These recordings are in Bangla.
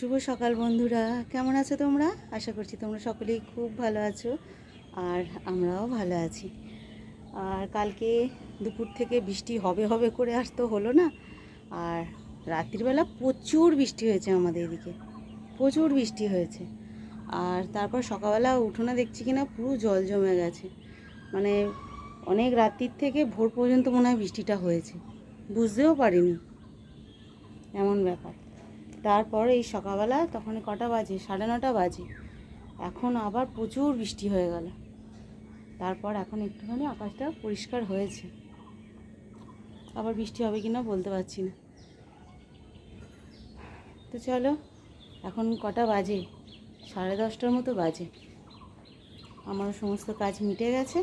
শুভ সকাল বন্ধুরা। কেমন আছো তোমরা? আশা করছি তোমরা সকলেই খুব ভালো আছো আর আমরাও ভালো আছি। আর কালকে দুপুর থেকে বৃষ্টি হবে হবে করে আর তো হলো না। আর রাত্রিবেলা প্রচুর বৃষ্টি হয়েছে আমাদের এদিকে। প্রচুর বৃষ্টি হয়েছে। আর তারপর সকালবেলা উঠোনে দেখছি কিনা পুরো জল জমে গেছে। মানে অনেক রাত্রির থেকে ভোর পর্যন্ত মনে হয় বৃষ্টিটা হয়েছে। বুঝতেও পারিনি। এমন ব্যাপার। তারপর এই সকালবেলা তখন কটা বাজে? সাড়ে নটা বাজে। এখন আবার প্রচুর বৃষ্টি হয়ে গেল। তারপর এখন একটুখানি আকাশটা পরিষ্কার হয়েছে। আবার বৃষ্টি হবে কি না বলতে পারছি না। তো চলো, এখন কটা বাজে? সাড়ে দশটার মতো বাজে। আমার সমস্ত কাজ মিটে গেছে।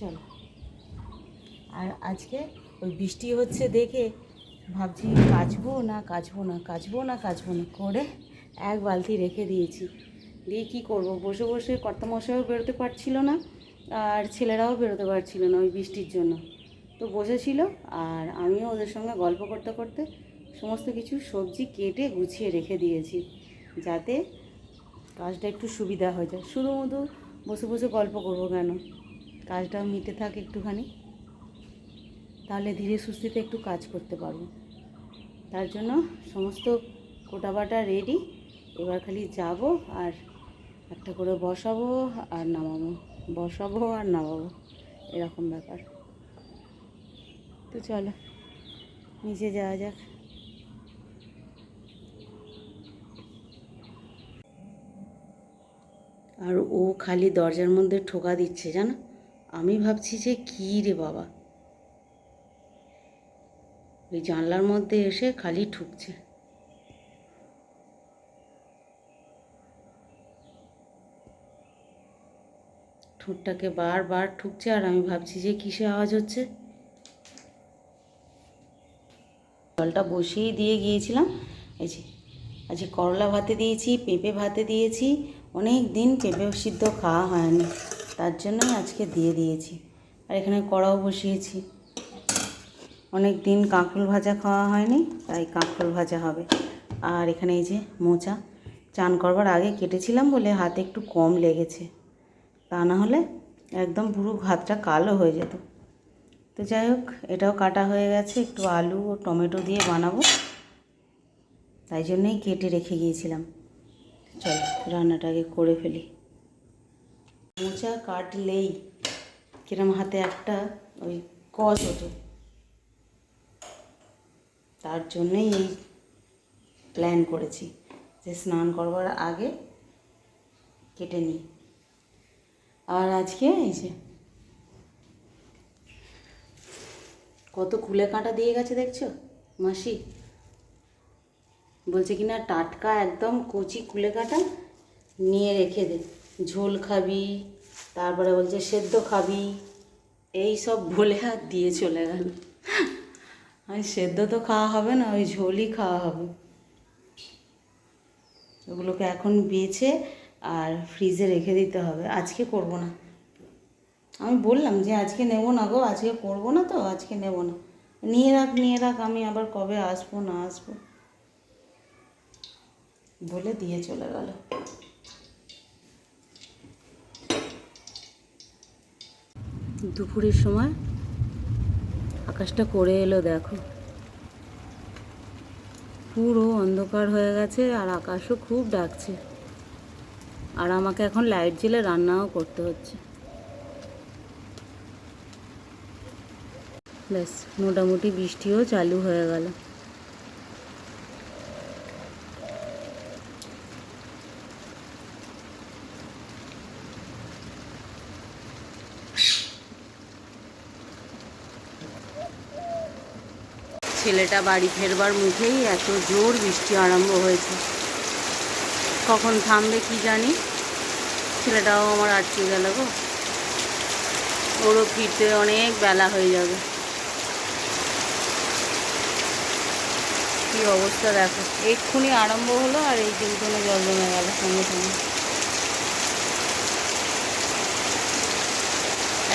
চলো। আর আজকে ওই বৃষ্টি হচ্ছে দেখে ভাবছি কাচবো না কাচবো না কাচবো না কাচবো না। করে এক বালতি রেখে দিয়েছি। দিয়ে কী করব? বসে বসে কর্তামশাইও বেরোতে পারছিল না, আর ছেলেরাও বেরোতে পারছিল না ওই বৃষ্টির জন্য। তো বসেছিল, আর আমিও ওদের সঙ্গে গল্প করতে করতে সমস্ত কিছু সবজি কেটে গুছিয়ে রেখে দিয়েছি, যাতে কাজটা একটু সুবিধা হয়ে যায়। শুধু মধু বসে বসে গল্প করব কেন? কাজটাও মিটে থাক একটুখানি, তাহলে ধীরে সুস্থিতে একটু কাজ করতে পারব। তার জন্য সমস্ত কোটাবাটা রেডি এবার খালি যাব আর একটা করে বসাবো আর নামাবো। বসাবো আর নামাবো। এরকম ব্যাপার। তো চলো, নিচে যাওয়া যাক। আর ও খালি দরজার মধ্যে ঠোকা দিচ্ছে, জানো? আমি ভাবছি যে কী রে বাবা। ওই জানলার মধ্যে এসে খালি ঠুকছে। ঠোঁটটাকে বারবার ঠুকছে আর আমি ভাবছি যে কিসে আওয়াজ হচ্ছে। জলটা বসিয়েই দিয়ে গিয়েছিলাম। এই যে আজকে করলা ভাতে দিয়েছি, পেঁপে ভাতে দিয়েছি, অনেক দিন পেঁপে সিদ্ধ খাওয়া হয়নি, তার জন্যই আজকে দিয়ে দিয়েছি। আর এখানে কড়াও বসিয়েছি। অনেক দিন কাঁকরোল ভাজা খাওয়া হয়নি, তাই কাঁকরোল ভাজা হবে। আর এখানে এই যে মোচা, চান করবার আগে কেটেছিলাম বলে হাতে একটু কম লেগেছে। তা না হলে একদম পুরো ভাতটা কালো হয়ে যেত। তো যাই হোক, এটাও কাটা হয়ে গেছে, একটু আলু ও টমেটো দিয়ে বানাবো। তাই জন্যই কেটে রেখে গিয়েছিলাম। চল রান্নাটাকে করে ফেলি। মোচা কাটলেই কিরম হাতে একটা ওই কস ওঠে। তার জন্যই এই প্ল্যান করেছি যে স্নান করবার আগে কেটে নিই। আর আজকে এই যে কত কুলে কাঁটা দিয়ে গেছে দেখছ? মাসি? বলছে কিনা টাটকা একদম কচি কুলে কাঁটা নিয়ে রেখে দে। ঝোল খাবি, তারপরে বলছে সেদ্ধ খাবি, এই সব বলে আর দিয়ে চলে গেল। আমি সেদ্ধ তো খাওয়া হবে না, ওই ঝোলই খাওয়া হবে। ওগুলোকে এখন বেছে আর ফ্রিজে রেখে দিতে হবে। আজকে করব না। আমি বললাম যে আজকে নেব না গো, আজকে করব না তো, আজকে নেব না। নিয়ে রাখ নিয়ে রাখ, আমি আবার কবে আসব, না আসব। বলে দিয়ে চলে গেল। দুপুরের সময় আকাশটা করে এলো, দেখো। পুরো অন্ধকার হয়ে গেছে আর আকাশও খুব ডাকছে। আর আমাকে এখন লাইট জ্বলে রান্নাও করতে হচ্ছে। ব্যাস, মোটামুটি বৃষ্টিও চালু হয়ে গেল। ছেলেটা বাড়ি ফেরবার মুখেই এত জোর বৃষ্টি আরম্ভ হয়েছে। কখন থামবে কি জানি? ছেলেটাও আমার আটকে গেল গো। ওরও ফিরতে অনেক বেলা হয়ে যাবে। কি অবস্থা দেখো। এক্ষুনি আরম্ভ হলো আর এই যে উঠোনে জল জমে গেল সঙ্গে সঙ্গে।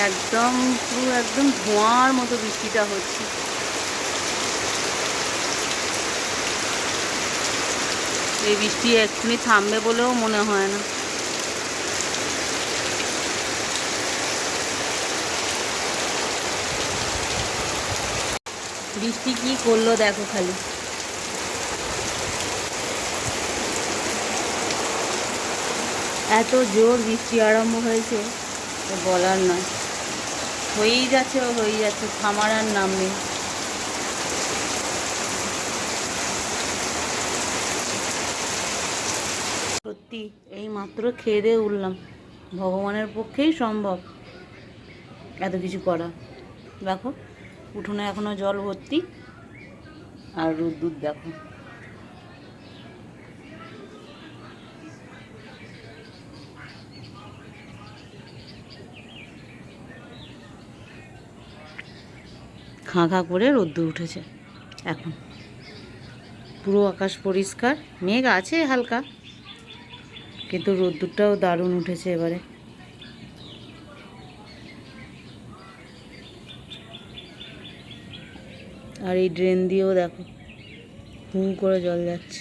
একদম পুরো একদম ধোঁয়ার মতো বৃষ্টিটা হচ্ছে। এই বৃষ্টি এক্ষুনি থামবে বলেও মনে হয় না। বৃষ্টি কি করল দেখো খালি। এত জোর বৃষ্টি আরম্ভ হয়েছে বলার নয়। হয়েই যাচ্ছে ও হয়েই যাচ্ছে, থামার আর নাম নেই। সত্যি, এই মাত্র খেয়ে দিয়ে উঠলাম। ভগবানের পক্ষেই সম্ভব এত কিছু করা। দেখো, উঠোনে এখনও জল ভর্তি আর রোদ্দুর দেখো। খাঁ খাঁ করে রোদ্দুর উঠেছে, এখন। পুরো আকাশ পরিষ্কার, মেঘ আছে হালকা। কিন্তু রোদ্দুরটাও দারুণ উঠেছে এবারে। আর এই ড্রেন দিয়েও দেখো, হু করে জল যাচ্ছে।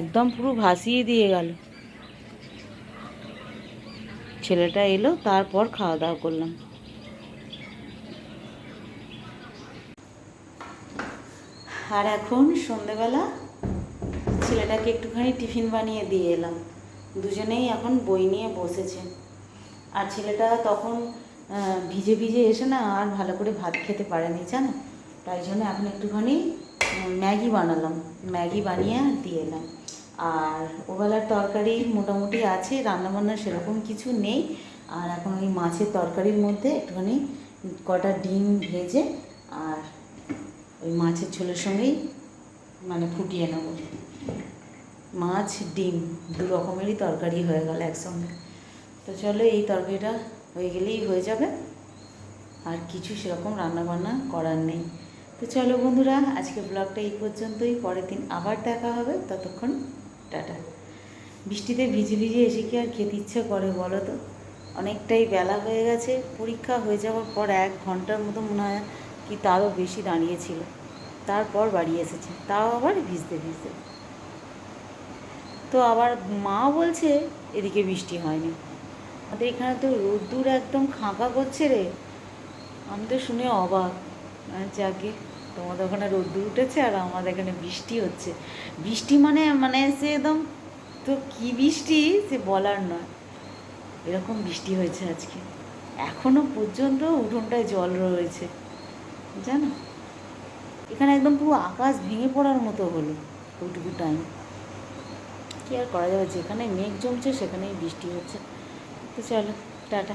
একদম পুরো ভাসিয়ে দিয়ে গেল। ছেলেটা এলো, তারপর খাওয়া দাওয়া করলাম। আর এখন সন্ধেবেলা ছেলেটাকে একটুখানি টিফিন বানিয়ে দিয়ে এলাম। দুজনেই এখন বই নিয়ে বসেছে। আর ছেলেটা তখন ভিজে ভিজে এসে না আর ভালো করে ভাত খেতে পারেনি, জানো? তাই জন্য এখন একটুখানি ম্যাগি বানালাম। ম্যাগি বানিয়ে দিয়ে এলাম। আর ওবেলার তরকারি মোটামুটি আছে, রান্নাবান্না সেরকম কিছু নেই। আর এখন ওই মাছের তরকারির মধ্যে একটুখানি কটা ডিম ভেজে আর ওই মাছের ঝোলের সঙ্গেই মানে ফুটিয়ে নেব। মাছ, ডিম, দু রকমেরই তরকারি হয়ে গেল একসঙ্গে। তো চলো এই তরকারিটা হয়ে গেলেই হয়ে যাবে। আর কিছু সেরকম রান্নাবান্না করার নেই। তো চলো বন্ধুরা আজকে ব্লগটা এই পর্যন্তই। পরের দিন আবার দেখা হবে। ততক্ষণ টাটা। বৃষ্টিতে ভিজে ভিজে এসে কি আর খেতে ইচ্ছে করে বলো তো? অনেকটাই বেলা হয়ে গেছে। পরীক্ষা হয়ে যাওয়ার পর এক ঘণ্টার মতো মনে হয় কি তারও বেশি দাঁড়িয়েছিল তারপর বাড়ি এসেছে। তাও আবার ভিজতে ভিজতে। তো আবার মা বলছে, এদিকে বৃষ্টি হয়নি। আমাদের এখানে তো রোদ্দুর একদম খাঁকা করছে রে। আমি তো শুনে অবাক। যাকে, তোমাদের ওখানে রোদ্দুর উঠেছে আর আমাদের এখানে বৃষ্টি হচ্ছে। বৃষ্টি মানে মানে সে একদম, তো কি বৃষ্টি সে বলার নয়। এরকম বৃষ্টি হয়েছে আজকে। এখনও পর্যন্ত উঠোনটায় জল রয়েছে। জানো? এখানে একদম পুরো আকাশ ভেঙে পড়ার মতো হলো ওইটুকু টাইম কী আর করা যাবে? যেখানে মেঘ জমছে সেখানেই বৃষ্টি হচ্ছে। তো চলো, টাটা।